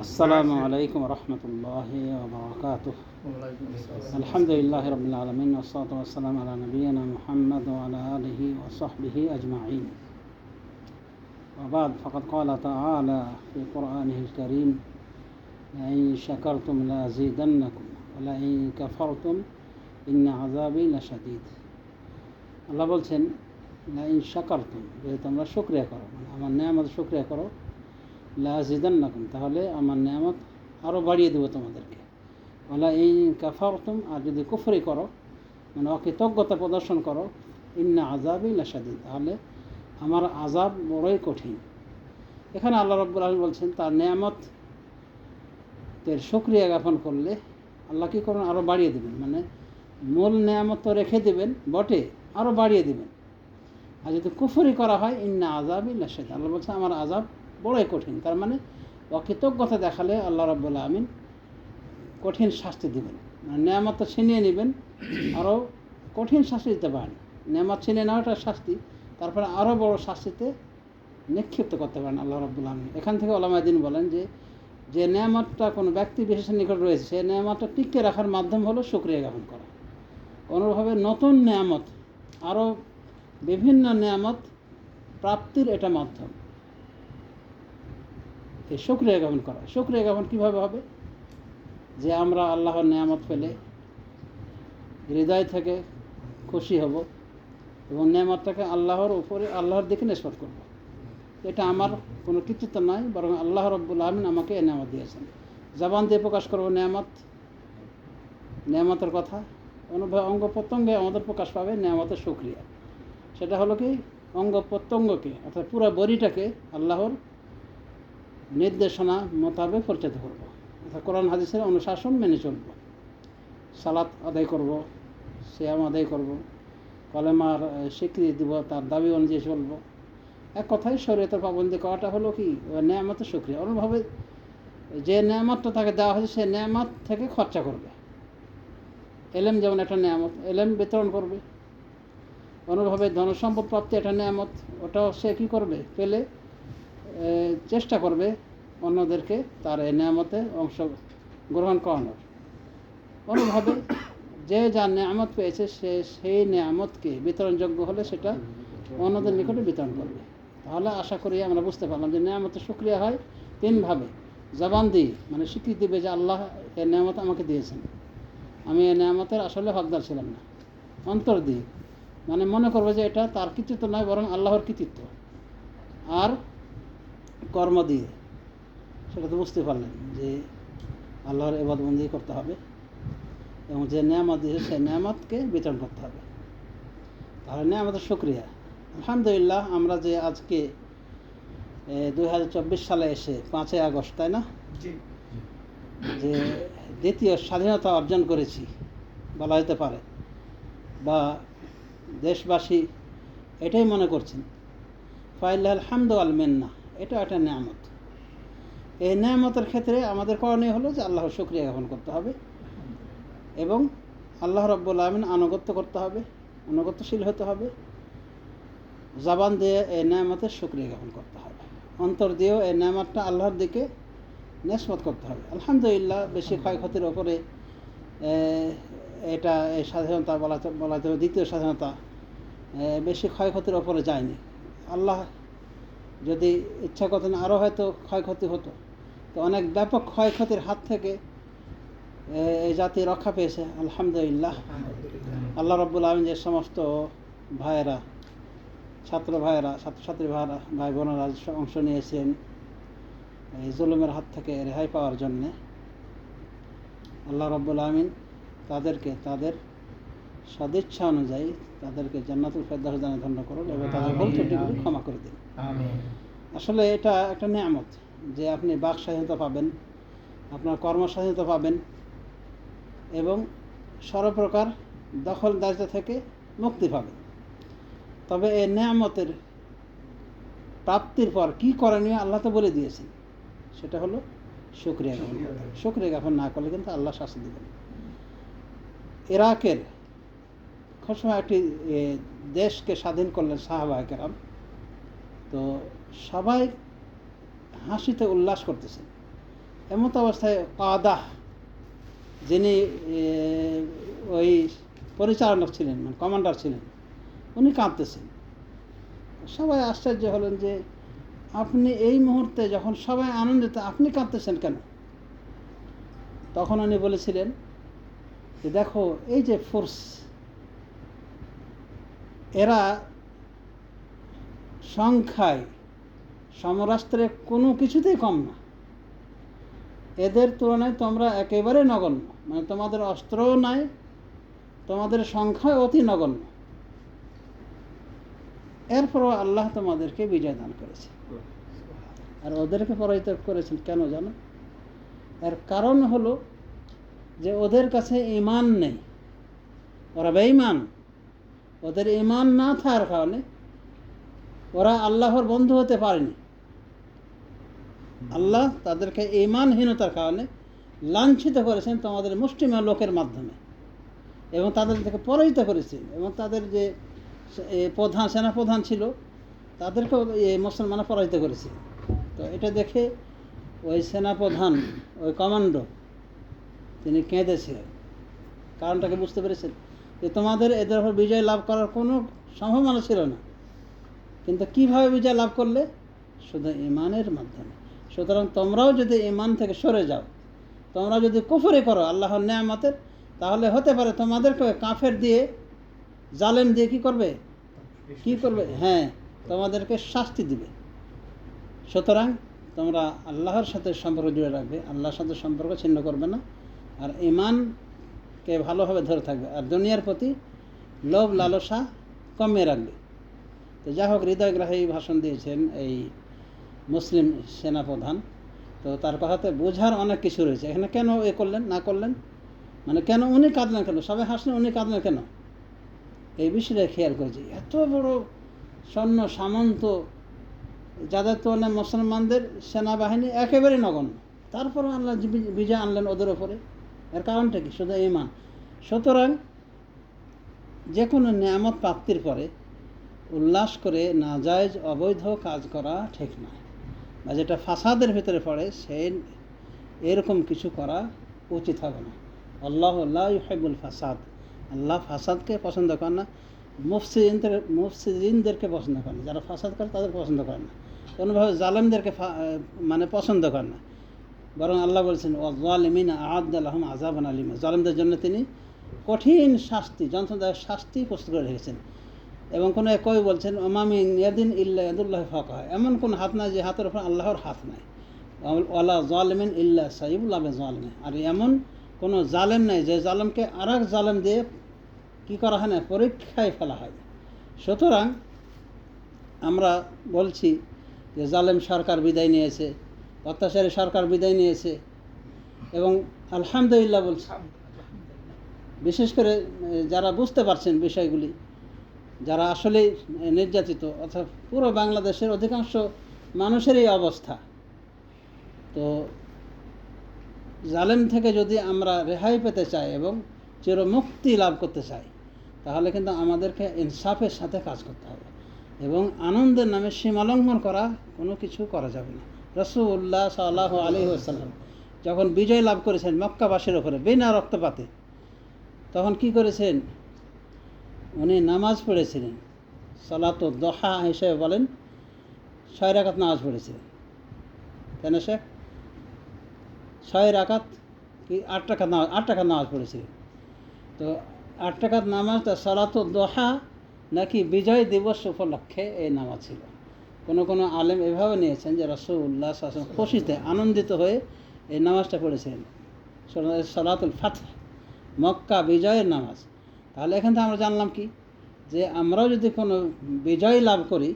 السلام عليكم ورحمة الله وبركاته الحمد لله رب العالمين والصلاة والسلام على نبينا محمد وعلى آله وصحبه أجمعين وبعد فقد قال تعالى في قرآنه الكريم لئن شكرتم لأزيدنكم ولئن كفرتم إن عذابي لشديد আল্লাহ বলছেন লাইন শাকারতুম যদি তোমরা শুক্রিয়া করো মানে আমার নেয়ামত শুক্রিয়া করো লাজিদান্নাকুম, তাহলে আমার নেয়ামত আরও বাড়িয়ে দেবো তোমাদেরকে। ওলা এই কাফারতুম, আর যদি কুফরি করো মানে অকৃতজ্ঞতা প্রদর্শন করো, ইন্না আজাবই লাসাদিদ তাহলে আমার আজাব বড়ই কঠিন। এখানে আল্লাহ রব্বুল আলম বলছেন, তার নেয়ামত এর শুক্রিয়া জ্ঞাপন করলে আল্লাহ কী করবেন? আরও বাড়িয়ে দেবেন। মানে মূল নেয়ামত তো রেখে দেবেন, বটে আরও বাড়িয়ে দেবেন। আর যদি কুফরি করা হয়, ইন্না আজাব ইল্লাসাদ আল্লাহ বলছে আমার আজাব বড়ই কঠিন। তার মানে অকৃতজ্ঞতা দেখালে আল্লাহ রব্বুল্লা আমিন কঠিন শাস্তি দেবেন। মানে তো ছিনিয়ে নেবেন, আরও কঠিন শাস্তি দিতে পারেন। নেয়ামত ছিনিয়ে নেওয়াটা শাস্তি, তারপরে আরও বড় শাস্তিতে নিক্ষিপ্ত করতে পারেন আল্লাহ রব্বুল্লা আমিন এখান থেকে ওলামাদিন বলেন যে যে নেয়ামতটা কোনো ব্যক্তি বিশেষের নিকট রয়েছে সেই নেয়ামতটা টিকে রাখার মাধ্যম হলো সুক্রিয়া জ্ঞাপন করা। অনুভাবে নতুন নেয়ামত, আরও বিভিন্ন নেয়ামত প্রাপ্তির এটা মাধ্যম। এই শুক্রিয়া জ্ঞাপন করা। শুক্রিয়া জ্ঞাপন কীভাবে হবে? যে আমরা আল্লাহর নেয়ামত পেলে হৃদয় থেকে খুশি হব এবং নেয়ামতটাকে আল্লাহর উপরে, আল্লাহর দিকে নিষ্পত করব। এটা আমার কোনো কৃতিত্ব নয় বরং আল্লাহ রব্বুল আলমিন আমাকে এ নেয়ামত দিয়েছেন। জবান দিয়ে প্রকাশ করব নেয়ামত। নেয়ামতের কথা। অঙ্গ প্রত্যঙ্গে আমাদের প্রকাশ পাবে নেয়ামতের সুক্রিয়া সেটা হলো কি? অঙ্গ প্রত্যঙ্গকে, অর্থাৎ পুরো বড়িটাকে আল্লাহর নির্দেশনা মোতাবেক পরিচালিত করব। অর্থাৎ কোরআন হাদিসের অনুশাসন মেনে চলব। সালাত আদায় করব শ্যাম আদায় করব, কলেমার স্বীকৃতি দিব, তার দাবি অনুযায়ী চলব। এক কথায় শরীয়তের পাবন্দি করাটা হলো কি? নেয়ামতের সুক্রিয়া। অনুভাবে যে নেয়ামতটা তাকে দেওয়া হয়েছে, সে নেয়ামত থেকে খরচা করবে। এলেম যেমন একটা নেয়ামত, এলেম বিতরণ করবে। অনুভাবে ধনসম্পদ প্রাপ্তি একটা নেয়ামত, ওটাও সে কী করবে? পেলে চেষ্টা করবে অন্যদেরকে তার এই নেয়ামতে অংশ গ্রহণ করানোর। অনুভাবে যে যা নেয়ামত পেয়েছে, সে সেই নেয়ামতকে বিতরণযোগ্য হলে সেটা অন্যদের নিকটে বিতরণ করবে। তাহলে আশা করি আমরা বুঝতে পারলাম যে নেয়ামতের সুক্রিয়া হয় তিনভাবে। জবান দিয়ে মানে স্বীকৃতি দেবে যে আল্লাহ এ নেয়ামত আমাকে দিয়েছেন। আমি এই নেয়ামতের আসলে হকদার ছিলাম না। অন্তর দিয়ে মানে মনে করব যে এটা তার কৃতিত্ব নয়, বরং আল্লাহর কৃতিত্ব। আর কর্ম দিয়ে সেটা তো বুঝতে পারলেন যে আল্লাহর এবাদবন্দি করতে হবে এবং যে নিয়ামত দিয়েছে সেই নিয়ামতকে বিতরণ করতে হবে। তাহলে নিয়ামতের সুক্রিয়া আলহামদুলিল্লাহ আমরা যে আজকে দু হাজার চব্বিশ সালে এসে পাঁচই আগস্ট তাই না? যে দ্বিতীয় স্বাধীনতা অর্জন করেছি বলা যেতে পারে। বা দেশবাসী এটাই মনে করছেন। ফাইল্লাহ আলহামদু আল মেন্না। এটা একটা নিয়ামত। এই নিয়ামতের ক্ষেত্রে আমাদের করণীয় হলো যে আল্লাহর শুক্রিয়া জ্ঞাপন করতে হবে এবং আল্লাহ রব্বুল আলমিন আনুগত্য করতে হবে, আনুগত্যশীল হতে হবে। জবান দিয়ে এই নিয়ামতের শুক্রিয়া জ্ঞাপন করতে হবে। অন্তর দিয়েও এই নিয়ামতটা আল্লাহর দিকে নেসমত করতে হবে। আলহামদুলিল্লাহ, বেশি ক্ষয়ক্ষতির ওপরে এটা এই স্বাধীনতা বলা বলা দ্বিতীয় স্বাধীনতা বেশি ক্ষয়ক্ষতির ওপরে যায়নি। আল্লাহ যদি ইচ্ছা করতেন আরও হয়তো ক্ষয়ক্ষতি হতো। তো অনেক ব্যাপক ক্ষয়ক্ষতির হাত থেকে এই জাতি রক্ষা পেয়েছে, আলহামদুলিল্লাহ। আল্লাহ রব্বুল আলম যে সমস্ত ভাইয়েরা, ছাত্র ভাইয়েরা, ছাত্রছাত্রী ভাইয়েরা ভাই বোনেরা অংশ নিয়েছেন এই জুলুমের হাত থেকে রেহাই পাওয়ার জন্যে, আল্লাহ রব্বুল আলমিন তাদেরকে, তাদের সদিচ্ছা অনুযায়ী তাদেরকে জান্নাতুল ফেরদাস জানে ধন্য করুন এবং তাদের ভুল ত্রুটিগুলি ক্ষমা করে দিন। আসলে এটা একটা নিয়ামত যে আপনি বাক স্বাধীনতা পাবেন আপনার কর্ম স্বাধীনতা পাবেন এবং সর্বপ্রকার দখলদারিতা থেকে মুক্তি পাবেন। তবে এই নিয়ামতের প্রাপ্তির পর কী করণীয় আল্লাহ তো বলে দিয়েছেন। সেটা হলো শুক্রিয়া জ্ঞাপন শুক্রিয়া জ্ঞাপন না করলে কিন্তু আল্লাহ শাস্তি দেবেন ইরাকের সময় একটি দেশকে স্বাধীন করলেন সাহাবাহিকেরাম তো সবাই হাসিতে উল্লাস করতেছেন এমত অবস্থায় কাদাহ যিনি ওই পরিচালক ছিলেন মানে কমান্ডার ছিলেন, উনি কাঁদতেছেন। সবাই আশ্চর্য হলেন যে আপনি এই মুহূর্তে যখন সবাই আনন্দিত, আপনি কাঁদতেছেন কেন? তখন উনি বলেছিলেন যে দেখো, এই যে ফোর্স এরা সংখ্যায় সমরাস্ত্রে কোনো কিছুতেই কম না। এদের তুলনায় তোমরা একেবারে নগণ্য। মানে তোমাদের অস্ত্রও নাই, তোমাদের সংখ্যা অতি নগণ্য। এরপরও আল্লাহ তোমাদেরকে বিজয় দান করেছে। আর ওদেরকে পরাজিত করেছেন কেন জানো? এর কারণ হলো যে ওদের কাছে ইমান নেই। ওরা বেঈমান। ওদের ইমান না থাকার কারণে ওরা আল্লাহর বন্ধু হতে পারেনি। আল্লাহ তাদেরকে ইমানহীনতার কারণে লাঞ্ছিত করেছেন তোমাদের মুষ্টিমেয় লোকের মাধ্যমে এবং তাদের থেকে পরাজিত করেছেন এবং তাদের যে প্রধান সেনাপ্রধান ছিল, তাদেরকেও মুসলমানরা পরাজিত করেছে। তো এটা দেখে ওই সেনাপ্রধান, ওই কমান্ডো তিনি কেঁদেছিলেন কারণটাকে বুঝতে পেরেছেন? যে তোমাদের এদের উপর বিজয় লাভ করার কোনো সম্ভাবনা ছিল না। কিন্তু কীভাবে বিজয় লাভ করলে? শুধু ইমানের মাধ্যমে। সুতরাং তোমরাও যদি ইমান থেকে সরে যাও, তোমরা যদি কুফরি করো আল্লাহর নেয়ামতের, তাহলে হতে পারে তোমাদেরকে কাফের দিয়ে, জালেম দিয়ে কি করবে? কি করবে? হ্যাঁ তোমাদেরকে শাস্তি দিবে। সুতরাং তোমরা আল্লাহর সাথে সম্পর্ক জুড়ে রাখবে। আল্লাহর সাথে সম্পর্ক ছিন্ন করবে না। আর ইমানকে ভালোভাবে ধরে থাকবে। আর দুনিয়ার প্রতি লোভ, লালসা কমিয়ে রাখবে। তো যাই হোক, হৃদয়গ্রাহী ভাষণ দিয়েছেন এই মুসলিম সেনাপ্রধান। তো তার কথাতে বোঝার অনেক কিছু রয়েছে। এখানে কেন এ করলেন, না করলেন? মানে কেন উনি কাঁদলেন কেন? সবাই হাসলেন উনি কাঁদলেন কেন? এই বিষয়টা খেয়াল করেছি। এত বড় সৈন্য সামন্ত যাদের তুলনায় মুসলমানদের সেনাবাহিনী একেবারে নগণ্য। তারপরে বি- বিজয় আনলেন ওদের ওপরে এর কারণটা কি? শুধু ইমান সুতরাং যে কোনো নিয়ামত প্রাপ্তির পরে উল্লাস করে নাজায়জ, অবৈধ কাজ করা ঠিক নয় বা যেটা ফাসাদের ভিতরে পড়ে, সে এরকম কিছু করা উচিত হবে না। আল্লাহ আল্লাহ ইহাইবুল ফাসাদ। আল্লাহ ফাসাদকে পছন্দ করেন না, মুফসিদিনদের, মুফসিদিনদেরকে পছন্দ করেন না। যারা ফাসাদ করে, তাদের পছন্দ করেন না। কোনোভাবে জালেমদেরকে মানে পছন্দ করেন না। বরং আল্লাহ বলছেন ওয়ালিমিন আহাদ্দাল্লাহম আজাবান আলিমা। জালেমদের জন্য তিনি কঠিন শাস্তি, যন্ত্রণাদায়ক শাস্তি প্রস্তুত করে রেখেছেন। এবং কোনো এক কবি বলছেন ওমামি ইয়াদিন ইল্লা ইয়াদুল্লাহ ফাঁকা হয় এমন কোন হাত নাই যে হাতের উপর আল্লাহর হাত নাই। ওয়ালা জালেমিন ইল্লা সাইবুল্লাহ জালেমে আর এমন কোনো জালেম নাই যে জালেমকে আর এক জালেম দিয়ে কী করা হয় না, পরীক্ষায় ফেলা হয়। সুতরাং আমরা বলছি যে জালেম সরকার বিদায় নিয়েছে। অত্যাচারী সরকার বিদায় নিয়েছে এবং আলহামদুলিল্লাহ বলছি। বিশেষ করে যারা বুঝতে পারছেন বিষয়গুলি, যারা আসলেই নির্যাতিত, অর্থাৎ পুরো বাংলাদেশের অধিকাংশ মানুষেরই অবস্থা। তো জালেম থেকে যদি আমরা রেহাই পেতে চাই এবং চিরমুক্তি লাভ করতে চাই, তাহলে কিন্তু আমাদেরকে ইনসাফের সাথে কাজ করতে হবে এবং আনন্দের নামে সীমালঙ্ঘন করা কোনো কিছু করা যাবে না। রসুল্লাহ সাল্লাহ আলী আসাল্লাম যখন বিজয় লাভ করেছেন মক্কাবাসীর ওপরে বিনা রক্তপাতে, তখন কি করেছেন? উনি নামাজ পড়েছিলেন। সালাত দহা হিসেবে বলেন, ছয় রাকাত নামাজ পড়েছিলেন তাই না শেখ ছয় রাকাত কি আট টাকা নামাজ, আট টাকা নামাজ পড়েছিলেন তো আট টাকার নামাজটা সালাত দোহা নাকি বিজয় দিবস উপলক্ষে এই নামাজ ছিল। কোনো কোনো আলেম এভাবে নিয়েছেন যে রসুল্লাহ আসলাম খুশিতে, আনন্দিত হয়ে এই নামাজটা পড়েছিলেন সলাতুল ফাত মক্কা বিজয়ের নামাজ। তাহলে এখান থেকে আমরা জানলাম কি? যে আমরাও যদি কোনো বিজয় লাভ করি,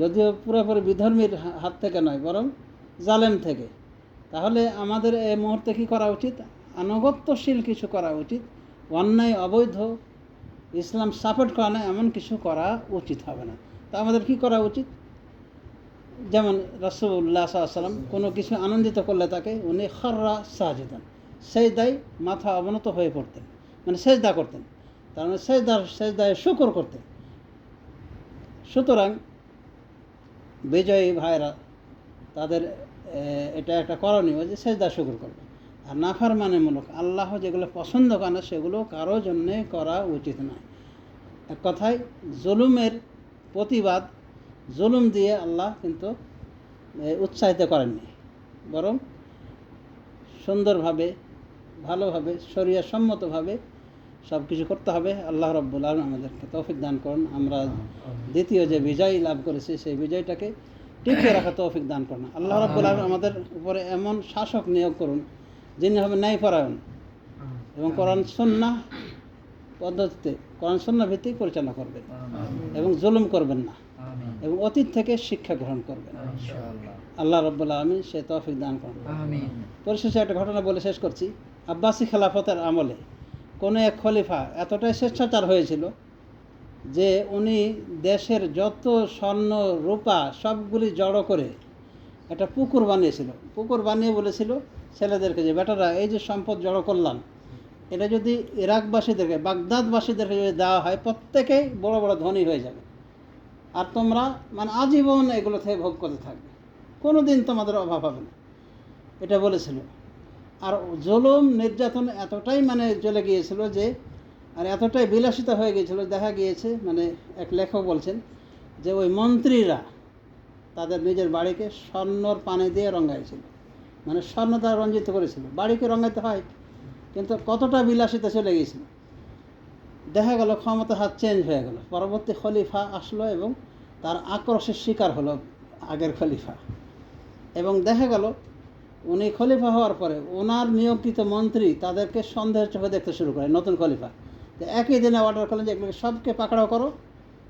যদিও পুরোপুরি বিধর্মীর হাত থেকে নয়, বরং জালেম থেকে, তাহলে আমাদের এই মুহূর্তে কী করা উচিত? আনুগত্যশীল কিছু করা উচিত। অন্যায়, অবৈধ ইসলাম সাপোর্ট করা না এমন কিছু করা উচিত হবে না। তা আমাদের কি করা উচিত? যেমন রসুল্লাহ সাল্লাম কোনো কিছু আনন্দিত করলে তাকে উনি খররা সাহায্যতান সেই দায় মাথা অবনত হয়ে পড়তেন মানে সেজদা করতেন। তার মানে সেজদার, সেজদায় শুকর করতেন। সুতরাং বিজয়ী ভাইরা তাদের এটা একটা করণীয় যে সেজদা শুকুর করবে। আর নাফার মানেমূলক আল্লাহ যেগুলো পছন্দ করে সেগুলো কারও জন্যে করা উচিত নয়। এক কথায় জুলুমের প্রতিবাদ, জুলুম দিয়ে আল্লাহ কিন্তু উৎসাহিত করেননি। বরং সুন্দরভাবে, ভালোভাবে শরিয়া সম্মতভাবে সব কিছু করতে হবে। আল্লাহ রব্বুল আলম আমাদেরকে তৌফিক দান করুন। আমরা দ্বিতীয় যে বিজয় লাভ করেছি, সেই বিজয়টাকে টিকিয়ে রাখা তৌফিক দান করুন। আল্লাহ রব্বুল আলম আমাদের উপরে এমন শাসক নিয়োগ করুন, যিনি হবে ন্যায়পরায়ণ এবং কোরআন সন্না পদ্ধতিতে কোরআন সন্না ভিত্তিক পরিচালনা করবেন এবং জুলুম করবেন না। এবং অতীত থেকে শিক্ষা গ্রহণ করবেন। আল্লাহ রব্বুল্লা আলমী সে তৌফিক দান করুন। পরিশেষে একটা ঘটনা বলে শেষ করছি। আব্বাসী খেলাফতের আমলে কোনো এক খলিফা এতটাই স্বেচ্ছাচার হয়েছিল যে উনি দেশের যত স্বর্ণ রূপা সবগুলি জড়ো করে একটা পুকুর বানিয়েছিল। পুকুর বানিয়ে বলেছিল ছেলেদেরকে যে বেটারা এই যে সম্পদ জড়ো করলাম এটা যদি ইরাকবাসীদেরকে, বাগদাদবাসীদেরকে যদি দেওয়া হয়, প্রত্যেকেই বড় বড় ধনী হয়ে যাবে। আর তোমরা মানে আজীবন এগুলো থেকে ভোগ করতে থাকবে। কোনো দিন তোমাদের অভাব হবে না। এটা বলেছিল। আর জুলুম, নির্যাতন এতটাই মানে চলে গিয়েছিল যে, আর এতটাই বিলাসিতা হয়ে গিয়েছিল, দেখা গিয়েছে মানে এক লেখক বলছেন যে ওই মন্ত্রীরা তাদের নিজের বাড়িকে স্বর্ণর পানি দিয়ে রঙাইছিল মানে স্বর্ণ দ্বারা রঞ্জিত করেছিল। বাড়িকে রঙাইতে হয়। কিন্তু কতটা বিলাসিতা চলে গিয়েছিল দেখা গেল ক্ষমতা হাত চেঞ্জ হয়ে গেল। পরবর্তী খলিফা আসলো এবং তার আক্রোশের শিকার হলো আগের খলিফা। এবং দেখা গেল উনি খলিফা হওয়ার পরে ওনার নিয়োগকৃত মন্ত্রী তাদেরকে সন্দেহের চোখে দেখতে শুরু করে, নতুন খলিফা। যে একই দিনে অর্ডার করলেন যে এগুলোকে সবকে পাকড়াও করো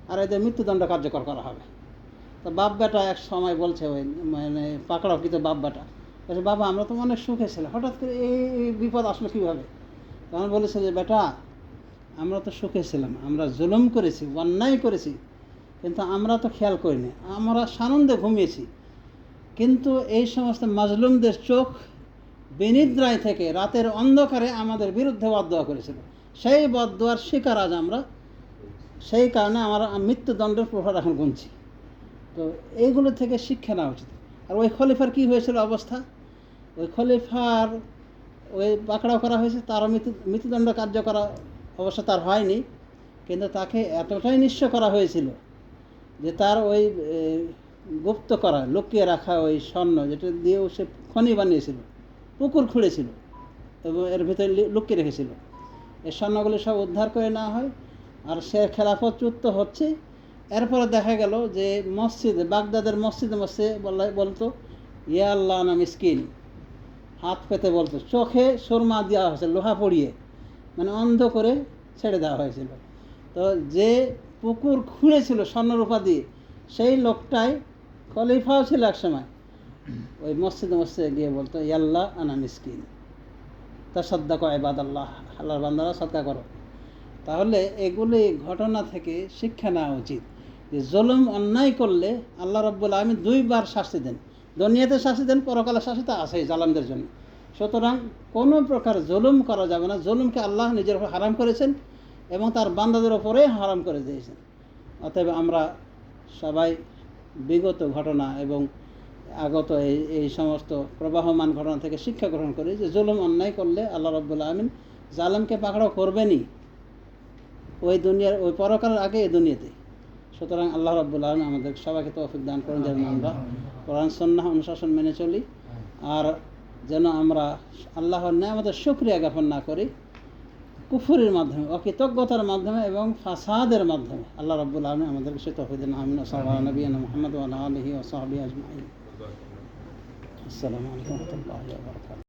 আর এদের মৃত্যুদণ্ড কার্যকর করা হবে। তো বাপ বেটা এক সময় বলছে ওই মানে পাকড়াও কিন্তু বাপ বেটা বাবা, আমরা তো অনেক সুখে ছিলাম। হঠাৎ করে এই এই বিপদ আসলো কীভাবে? তখন বলেছে যে, বেটা, আমরা তো সুখে ছিলাম, আমরা জুলুম করেছি, অন্যায় করেছি, কিন্তু আমরা তো খেয়াল করিনি, আমরা সানন্দে ঘুমিয়েছি। কিন্তু এই সমস্ত মাজলুমদের চোখ বিনিদ্রায় থেকে রাতের অন্ধকারে আমাদের বিরুদ্ধে বদোয়া করেছিল। সেই বদোয়ার শিকার আজ আমরা। সেই কারণে আমরা মৃত্যুদণ্ডের প্রভাব এখন গুনছি। তো এইগুলো থেকে শিক্ষা নেওয়া উচিত। আর ওই খলিফার কি হয়েছিল অবস্থা? ওই খলিফার ওই পাকড়াও করা হয়েছে, তারও মৃত্যু, মৃত্যুদণ্ড কার্য করা অবশ্য তার হয়নি, কিন্তু তাকে এতটাই নিঃস্ব করা হয়েছিল যে তার ওই গুপ্ত করা, লুকিয়ে রাখা ওই স্বর্ণ যেটা দিয়েও সে খনি বানিয়েছিল, পুকুর খুঁড়েছিল এবং এর ভিতরে লুকিয়ে রেখেছিল। এই স্বর্ণগুলি সব উদ্ধার করে নেওয়া হয়, আর সে খেলাফত হচ্ছে এরপরে দেখা গেল যে মসজিদে, বাগদাদের মসজিদে মসজিদে বলা বলতো, ইয়া আল্লাহ না মিসকিন। হাত পেতে বলতো, চোখে সুরমা দেওয়া হয়েছে, লোহা পড়িয়ে। মানে অন্ধ করে ছেড়ে দেওয়া হয়েছিল। তো যে পুকুর খুঁড়েছিল স্বর্ণরূপা দিয়ে, সেই লোকটাই খলিফাও ছিল এক সময়। ওই মসজিদে মসজিদে গিয়ে বলতো ইয়াল্লাহ আনা মিসকিন। তা সদ্দা কয় বাদ আল্লাহ আল্লাহর বান্দারা সদ্গা করো। তাহলে এগুলি ঘটনা থেকে শিক্ষা নেওয়া উচিত। যে জুলুম অন্যায় করলে আল্লাহ রব্বুল আলমী দুইবার শাস্তি দেন। দুনিয়াতে শাস্তি দেন, পরকালে শাস্তি তো আছেই জালামদের জন্য। সুতরাং কোনো প্রকার জুলুম করা যাবে না। জুলুমকে আল্লাহ নিজের উপর হারাম করেছেন এবং তার বান্দাদের ওপরে হারাম করে দিয়েছেন। অতএব আমরা সবাই বিগত ঘটনা এবং আগত এই এই সমস্ত প্রবাহমান ঘটনা থেকে শিক্ষা গ্রহণ করি যে জুলুম অন্যায় করলে আল্লাহ রব্বুল্লা আমিন জালেমকে পাকড়াও করবেনই। ওই দুনিয়ার, ওই পরকালের আগে এই দুনিয়াতে। সুতরাং আল্লাহ রব্বুল আলম আমাদের সবাইকে তৌফিক দান করেন যেন আমরা কোরআন সন্ন্যাহ অনুশাসন মেনে চলি। আর যেন আমরা আল্লাহর ন্যায় আমাদের সুক্রিয়া জ্ঞাপন না করি, কুফুরির মাধ্যমে, অকৃতজ্ঞতার মাধ্যমে এবং ফাসাদের মাধ্যমে। আল্লাহ রব্বুল আলম আমাদের সে তৌফিক দিন। আমিন। সাল্লাহ নবীন মোহাম্মদ আলহি ওসাহাবি আজমাইন। আসসালামু আলাইকুম রহমতুল্লাহ